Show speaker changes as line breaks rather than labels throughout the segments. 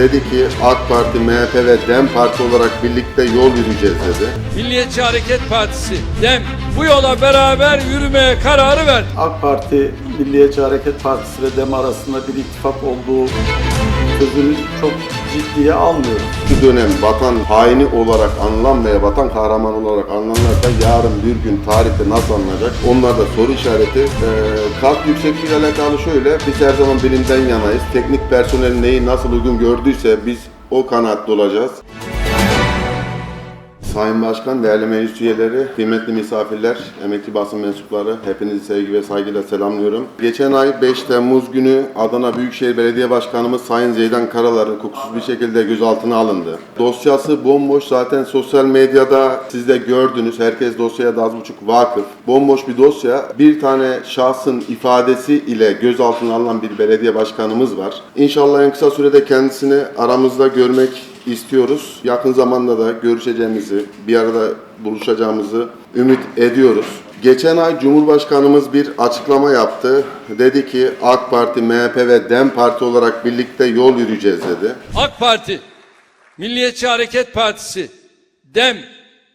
dedi ki AK Parti, MHP ve DEM Parti olarak birlikte yol yürüyeceğiz dedi.
Milliyetçi Hareket Partisi, DEM bu yola beraber yürümeye kararı verdi.
AK Parti, Milliyetçi Hareket Partisi ve DEM arasında bir ittifak olduğu sözünü çok ciddiye almıyorum.
Şu dönem vatan haini olarak anılan veya vatan kahramanı olarak anılanlar da yarın bir gün tarihte nasıl anılacak? Onlar da soru işareti. Ee, kalp yüksekliği ile alakalı şöyle, biz her zaman bilimden yanayız. Teknik personel neyi nasıl uygun gördüyse biz o kanaatte olacağız. Sayın Başkan, değerli meclis üyeleri, kıymetli misafirler, emekli basın mensupları, hepinizi sevgi ve saygıyla selamlıyorum. Geçen ay 5 Temmuz günü Adana Büyükşehir Belediye Başkanımız Sayın Zeydan Karalar hukuksuz bir şekilde gözaltına alındı. Dosyası bomboş zaten sosyal medyada siz de gördünüz. Herkes dosyaya da az buçuk vakıf. Bomboş bir dosya. Bir tane şahsın ifadesi ile gözaltına alınan bir belediye başkanımız var. İnşallah en kısa sürede kendisini aramızda görmek istiyoruz. Yakın zamanda da görüşeceğimizi, bir arada buluşacağımızı ümit ediyoruz. Geçen ay Cumhurbaşkanımız bir açıklama yaptı. Dedi ki AK Parti, MHP ve DEM Parti olarak birlikte yol yürüyeceğiz dedi.
AK Parti, Milliyetçi Hareket Partisi, DEM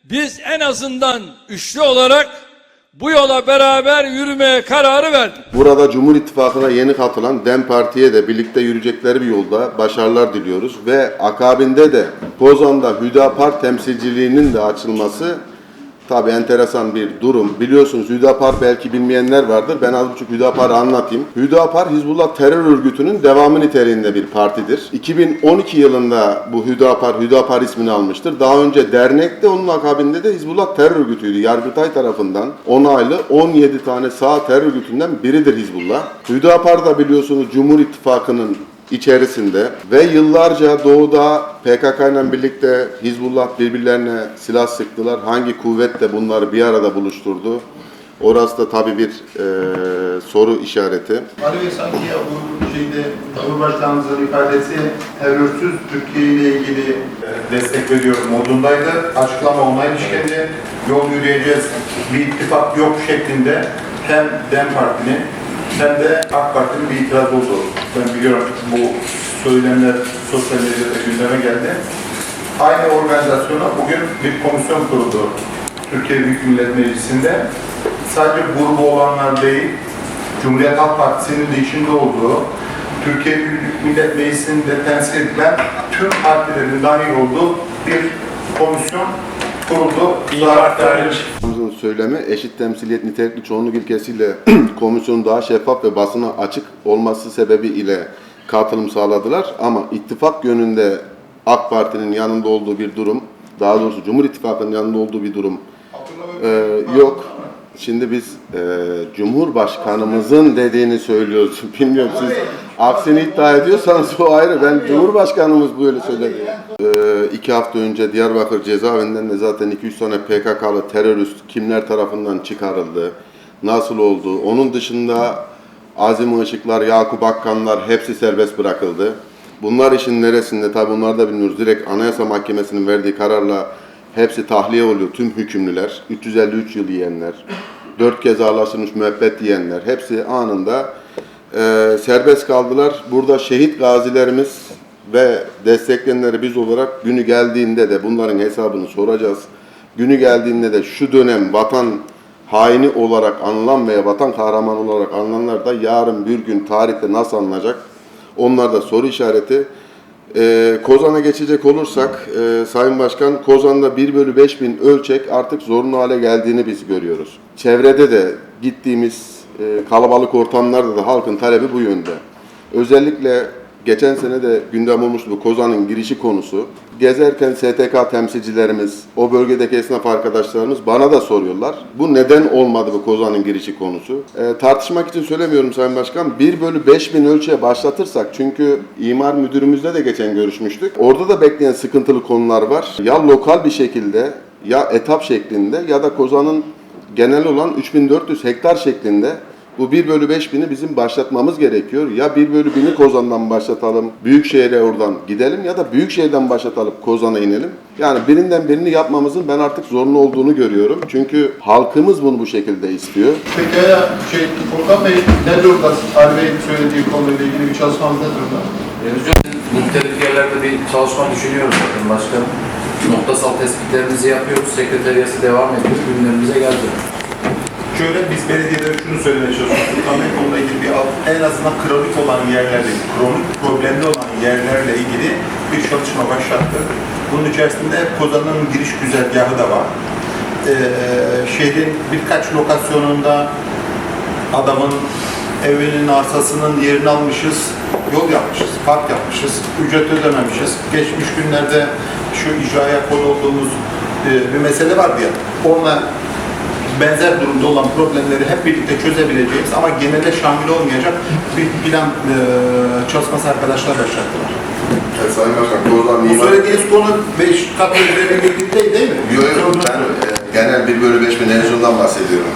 biz en azından üçlü olarak bu yola beraber yürümeye kararı verdik.
Burada Cumhur İttifakı'na yeni katılan DEM Parti'ye de birlikte yürüyecekleri bir yolda başarılar diliyoruz. Ve akabinde de Kozan'da Hüdapar temsilciliğinin de açılması tabi enteresan bir durum. Biliyorsunuz Hüdapar belki bilmeyenler vardır. Ben az buçuk Hüdapar'ı anlatayım. Hüdapar Hizbullah terör örgütünün devamı niteliğinde bir partidir. 2012 yılında bu Hüdapar, Hüdapar ismini almıştır. Daha önce dernekte onun akabinde de Hizbullah terör örgütüydü. Yargıtay tarafından onaylı 17 tane sağ terör örgütünden biridir Hizbullah. Hüdapar da biliyorsunuz Cumhur İttifakı'nın içerisinde ve yıllarca doğuda PKK ile birlikte Hizbullah birbirlerine silah sıktılar. Hangi kuvvet de bunları bir arada buluşturdu? Orası da tabii bir eee, soru işareti.
Ali Bey sanki bu şeyde Cumhurbaşkanımızın ifadesi terörsüz Türkiye ile ilgili e, destek veriyorum modundaydı. Açıklama online işlendi. Yol yürüyeceğiz. Bir ittifak yok şeklinde hem DEM Parti'nin hem de AK Parti'nin bir itiraz oldu. Ben biliyorum bu söylemler sosyal medyada gündeme geldi. Aynı organizasyona bugün bir komisyon kuruldu. Türkiye Büyük Millet Meclisi'nde. Sadece grubu olanlar değil, Cumhuriyet Halk Partisi'nin de içinde olduğu, Türkiye Büyük Millet Meclisi'nde temsil edilen tüm partilerin dahil olduğu bir komisyon kuruldu. Zaten
Başkanımızın söylemi eşit temsiliyet nitelikli çoğunluk ilkesiyle komisyonun daha şeffaf ve basına açık olması sebebiyle katılım sağladılar. Ama ittifak yönünde AK Parti'nin yanında olduğu bir durum, daha doğrusu Cumhur İttifakı'nın yanında olduğu bir durum e, yok. Şimdi biz e, Cumhurbaşkanımızın dediğini söylüyoruz. Bilmiyorum siz aksini iddia ediyorsanız o ayrı. Ben Cumhurbaşkanımız böyle söyledi. E, iki hafta önce Diyarbakır cezaevinden de zaten 200 tane PKK'lı terörist kimler tarafından çıkarıldı, nasıl oldu. Onun dışında Azim Işıklar, Yakup Akkanlar hepsi serbest bırakıldı. Bunlar işin neresinde tabi bunları da bilmiyoruz. Direkt Anayasa Mahkemesi'nin verdiği kararla hepsi tahliye oluyor. Tüm hükümlüler, 353 yıl yiyenler, 4 kez ağırlaştırılmış müebbet yiyenler hepsi anında e, serbest kaldılar. Burada şehit gazilerimiz ve destekleyenleri biz olarak günü geldiğinde de bunların hesabını soracağız. Günü geldiğinde de şu dönem vatan haini olarak anılan veya vatan kahramanı olarak anılanlar da yarın bir gün tarihte nasıl anılacak? Onlar da soru işareti. Ee, Kozan'a geçecek olursak, e, Sayın Başkan, Kozan'da 1 bölü 5 bin ölçek artık zorunlu hale geldiğini biz görüyoruz. Çevrede de gittiğimiz e, kalabalık ortamlarda da halkın talebi bu yönde. Özellikle geçen sene de gündem olmuştu bu Kozan'ın girişi konusu. Gezerken STK temsilcilerimiz, o bölgedeki esnaf arkadaşlarımız bana da soruyorlar. Bu neden olmadı bu Kozan'ın girişi konusu? E, tartışmak için söylemiyorum Sayın Başkan. 1 bölü 5 bin ölçüye başlatırsak, çünkü imar müdürümüzle de geçen görüşmüştük. Orada da bekleyen sıkıntılı konular var. Ya lokal bir şekilde, ya etap şeklinde ya da Kozan'ın genel olan 3400 hektar şeklinde bu 1 bölü 5 bini bizim başlatmamız gerekiyor. Ya 1 bölü 1000'i Kozan'dan başlatalım, Büyükşehir'e oradan gidelim ya da Büyükşehir'den başlatalım Kozan'a inelim. Yani birinden birini yapmamızın ben artık zorunlu olduğunu görüyorum. Çünkü halkımız bunu bu şekilde istiyor.
Peki ya şey, Furkan Bey ne durumda? Ali Bey'in söylediği konuyla ilgili bir çalışmamız ne durumda?
Revizyon muhtelif yerlerde bir çalışma düşünüyoruz zaten başkanım. Noktasal tespitlerimizi yapıyoruz. Sekreteriyası devam ediyor. Gündemimize geldi.
Şöyle biz belediyelere şunu söylemeye çalışıyoruz. Sultan Bey konuyla ilgili bir alt, en azından kronik olan yerlerle, kronik problemli olan yerlerle ilgili bir çalışma başlattı. Bunun içerisinde Kozan'ın giriş güzergahı da var. Ee, şehrin birkaç lokasyonunda adamın evinin arsasının yerini almışız, yol yapmışız, park yapmışız, ücret ödememişiz. Geçmiş günlerde şu icraya konu olduğumuz e, bir mesele vardı ya, onunla benzer durumda olan problemleri hep birlikte çözebileceğiz ama genelde şamil olmayacak bir plan e, çalışması arkadaşlar başlattılar.
Evet, Sayın Başkan,
Bu
Mimar...
söylediğiniz konu 5 kat üzerinde ilgili değil, mi?
Yok yok, ben e, genel 1 bölü 5 televizyondan bahsediyorum.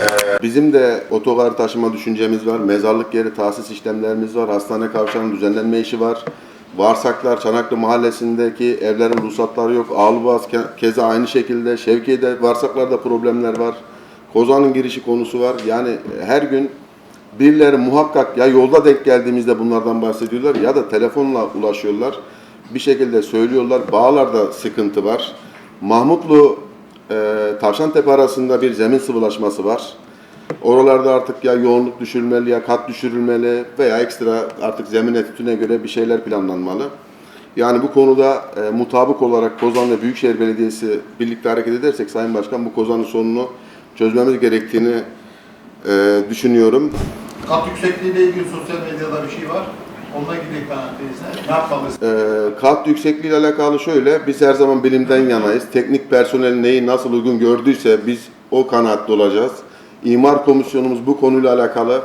E, Bizim de otogar taşıma düşüncemiz var, mezarlık yeri tahsis işlemlerimiz var, hastane kavşağının düzenlenme işi var. Varsaklar, Çanaklı mahallesindeki evlerin ruhsatları yok. Ağlıbaz ke- keza aynı şekilde. Şevkiye'de, Varsaklar'da problemler var. Kozan'ın girişi konusu var. Yani her gün birileri muhakkak ya yolda denk geldiğimizde bunlardan bahsediyorlar ya da telefonla ulaşıyorlar. Bir şekilde söylüyorlar. Bağlarda sıkıntı var. Mahmutlu e, Tavşantepe arasında bir zemin sıvılaşması var. Oralarda artık ya yoğunluk düşürülmeli ya kat düşürülmeli veya ekstra artık zemin etütüne göre bir şeyler planlanmalı. Yani bu konuda e, mutabık olarak Kozan ve Büyükşehir Belediyesi birlikte hareket edersek Sayın Başkan bu Kozan'ın sorununu çözmemiz gerektiğini e, düşünüyorum.
Kat yüksekliğiyle ilgili sosyal medyada bir şey var. Onunla ilgili kanaatiniz ne? Ne yapmalıyız?
E, kat yüksekliği ile alakalı şöyle, biz her zaman bilimden yanayız. Teknik personel neyi nasıl uygun gördüyse biz o kanaatte olacağız. İmar komisyonumuz bu konuyla alakalı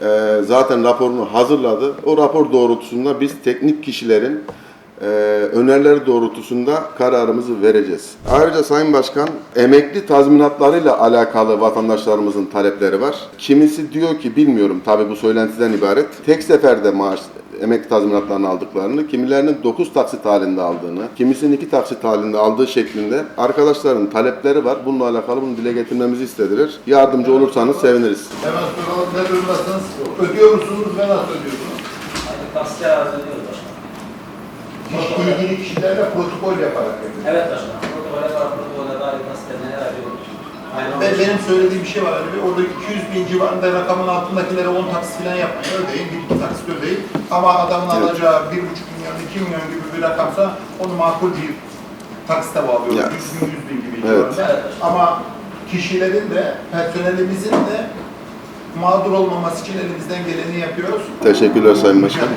e, zaten raporunu hazırladı. O rapor doğrultusunda biz teknik kişilerin e, önerileri doğrultusunda kararımızı vereceğiz. Ayrıca Sayın Başkan, emekli tazminatlarıyla alakalı vatandaşlarımızın talepleri var. Kimisi diyor ki bilmiyorum tabi bu söylentiden ibaret. Tek seferde maaş emekli tazminatlarını aldıklarını, kimilerinin 9 taksit halinde aldığını, kimisinin 2 taksit halinde aldığı şeklinde arkadaşların talepleri var. Bununla alakalı bunu dile getirmemizi istediler. Yardımcı olursanız seviniriz.
Hemen soralım ne durumdasınız? Ödüyor musunuz ve nasıl ödüyorsunuz?
Arz ediyoruz başkanım.
İş ilgili kişilerle protokol yaparak yapıyorsunuz.
Evet başkanım. Protokole var, protokole dair nasıl neler yapıyoruz.
Ben, benim söylediğim bir şey var. Hani orada 200 bin civarında rakamın altındakilere 10 taksit falan yapmayın. Ödeyin, bir iki taksit ödeyin. Ama adamın
Evet.
alacağı 1,5 milyon, 2 milyon gibi bir rakamsa onu makul bir taksite bağlıyoruz.
Ya.
100 bin, 100 bin gibi
Evet.
civarında. Ama kişilerin de, personelimizin de mağdur olmaması için elimizden geleni yapıyoruz.
Teşekkürler Sayın Başkan.